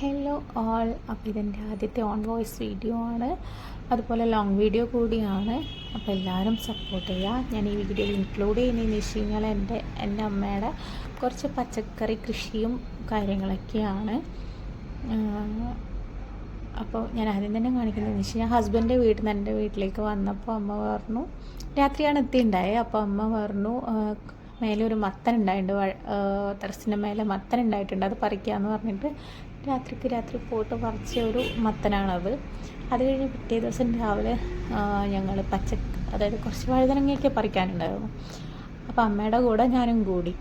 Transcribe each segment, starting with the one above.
Hello all അപ്പോൾ ഇതെന്റെ ആദ്യത്തെ ഓൺ വോയിസ് വീഡിയോ ആണ്. അതുപോലെ ലോങ് വീഡിയോ കൂടിയാണ്. അപ്പോൾ എല്ലാവരും സപ്പോർട്ട് ചെയ്യുക ഞാൻ ഈ വീഡിയോയിൽ ഇൻക്ലൂഡ് ചെയ്യുന്നതെന്ന് വെച്ച് കഴിഞ്ഞാൽ എന്റെ എന്റെ അമ്മയുടെ കുറച്ച് പച്ചക്കറി കൃഷിയും കാര്യങ്ങളൊക്കെയാണ്. അപ്പോൾ ഞാൻ ആദ്യം തന്നെ കാണിക്കുന്നതെന്ന് വെച്ച് കഴിഞ്ഞാൽ ഹസ്ബൻഡ് വീട്ടിൽ നിന്ന് എന്റെ വീട്ടിലേക്ക് വന്നപ്പോൾ അമ്മ പറഞ്ഞു രാത്രിയാണ് എത്തിയുണ്ടായത് അപ്പോൾ അമ്മ പറഞ്ഞു മേലെ ഒരു മത്തൻ ഉണ്ടായിട്ടുണ്ട് ടെറസിന്റെ മേലെ മത്തൻ ഉണ്ടായിട്ടുണ്ട്. അത് പറിക്കാമെന്ന് പറഞ്ഞിട്ട് രാത്രിക്ക് രാത്രി പോയിട്ട് പറിച്ച ഒരു മത്തനാണത് അത്. കഴിഞ്ഞ് പിറ്റേ ദിവസം രാവിലെ ഞങ്ങൾ പച്ച അതായത് കുറച്ച് വഴുതനങ്ങയൊക്കെ പറിക്കാനുണ്ടായിരുന്നു. അപ്പോൾ അമ്മയുടെ കൂടെ ഞാനും കൂടി.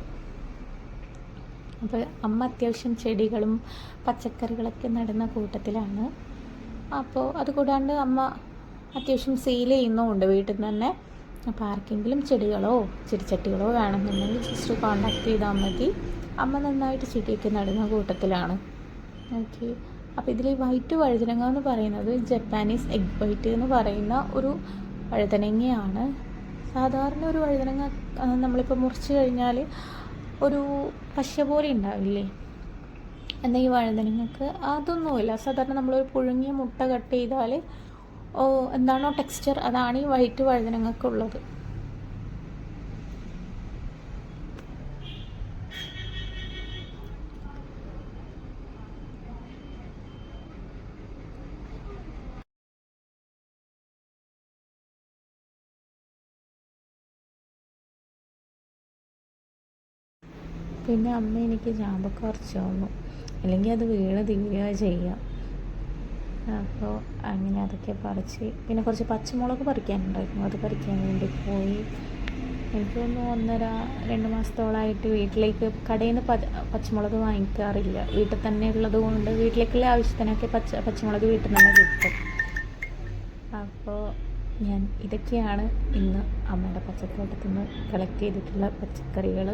അപ്പോൾ അമ്മ അത്യാവശ്യം ചെടികളും പച്ചക്കറികളൊക്കെ നടുന്ന കൂട്ടത്തിലാണ്. അപ്പോൾ അതുകൂടാണ്ട് അമ്മ അത്യാവശ്യം സെയിൽ ചെയ്യുന്നുമുണ്ട് വീട്ടിൽ നിന്ന് തന്നെ. അപ്പോൾ ആർക്കെങ്കിലും ചെടികളോ ചെടിച്ചട്ടികളോ വേണമെന്നുണ്ടെങ്കിൽ ജസ്റ്റ് കോണ്ടാക്ട് ചെയ്താൽ മതി. അമ്മ നന്നായിട്ട് ചെടിയൊക്കെ നടുന്ന കൂട്ടത്തിലാണ്. ഓക്കെ അപ്പോൾ ഇതിൽ വൈറ്റ് വഴുതനങ്ങ എന്ന് പറയുന്നത് ജപ്പാനീസ് എഗ് വൈറ്റ് എന്ന് പറയുന്ന ഒരു വഴുതനങ്ങയാണ്. സാധാരണ ഒരു വഴുതനങ്ങ നമ്മളിപ്പോൾ മുറിച്ച് കഴിഞ്ഞാൽ ഒരു പശ പോലെ ഉണ്ടാവില്ലേ? എന്നാൽ ഈ വഴുതനങ്ങൾക്ക് അതൊന്നുമില്ല. സാധാരണ നമ്മളൊരു പുഴുങ്ങിയ മുട്ട കട്ട് ചെയ്താൽ ഓ എന്താണോ ടെക്സ്ചർ അതാണ് ഈ വൈറ്റ് വഴുതനങ്ങൾക്കുള്ളത് പിന്നെ അമ്മ എനിക്ക് ചാമ്പക്ക കുറച്ച് തന്നു. അല്ലെങ്കിൽ അത് വീണ് തീരുക ചെയ്യാം. അപ്പോൾ അങ്ങനെ അതൊക്കെ പറിച്ച്. പിന്നെ കുറച്ച് പച്ചമുളക് പറിക്കാനുണ്ടായിരുന്നു. അത് പറിക്കാൻ വേണ്ടി പോയി. എനിക്ക് തോന്നുന്നു ഒന്നര രണ്ട് മാസത്തോളമായിട്ട് വീട്ടിലേക്ക് കടയിൽ നിന്ന് പച്ചമുളക് വാങ്ങിക്കാറില്ല. വീട്ടിൽ തന്നെ ഉള്ളത് കൊണ്ട് വീട്ടിലേക്കുള്ള ആവശ്യത്തിനൊക്കെ പച്ച പച്ചമുളക് വീട്ടിൽ നിന്ന് കിട്ടും. അപ്പോൾ ഞാൻ ഇതൊക്കെയാണ് ഇന്ന് അമ്മയുടെ പച്ചത്തോട്ടത്തിൽ നിന്ന് കളക്ട് ചെയ്തിട്ടുള്ള പച്ചക്കറികൾ.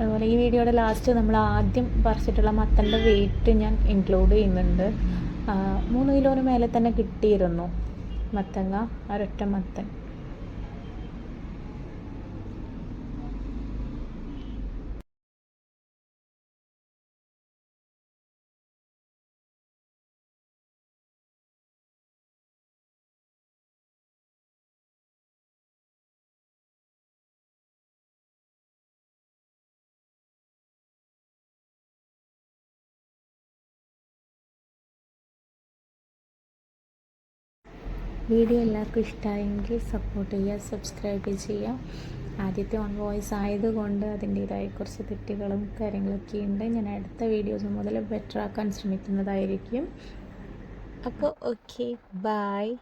അതുപോലെ ഈ വീഡിയോയുടെ ലാസ്റ്റ് നമ്മൾ ആദ്യം പറിച്ചിട്ടുള്ള മത്തന്റെ വെയിറ്റ് ഞാൻ ഇൻക്ലൂഡ് ചെയ്യുന്നുണ്ട്. മൂന്ന് കിലോന് മേലെ തന്നെ കിട്ടിയിരുന്നു. മത്തങ്ങ ഒരൊറ്റ മത്തൻ. വീഡിയോ എല്ലാവർക്കും ഇഷ്ടമായെങ്കിൽ സപ്പോർട്ട് ചെയ്യുക സബ്സ്ക്രൈബ് ചെയ്യുക. ആദ്യത്തെ ഓൺ വോയിസ് ആയതുകൊണ്ട് അതിന്റേതായ കുറച്ച് തെറ്റുകളും കാര്യങ്ങളൊക്കെ ഉണ്ട്. ഞാൻ അടുത്ത വീഡിയോസ് മുതൽ ബെറ്റർ ആക്കാൻ ശ്രമിക്കുന്നതായിരിക്കും. അപ്പോൾ ഓക്കെ ബായ്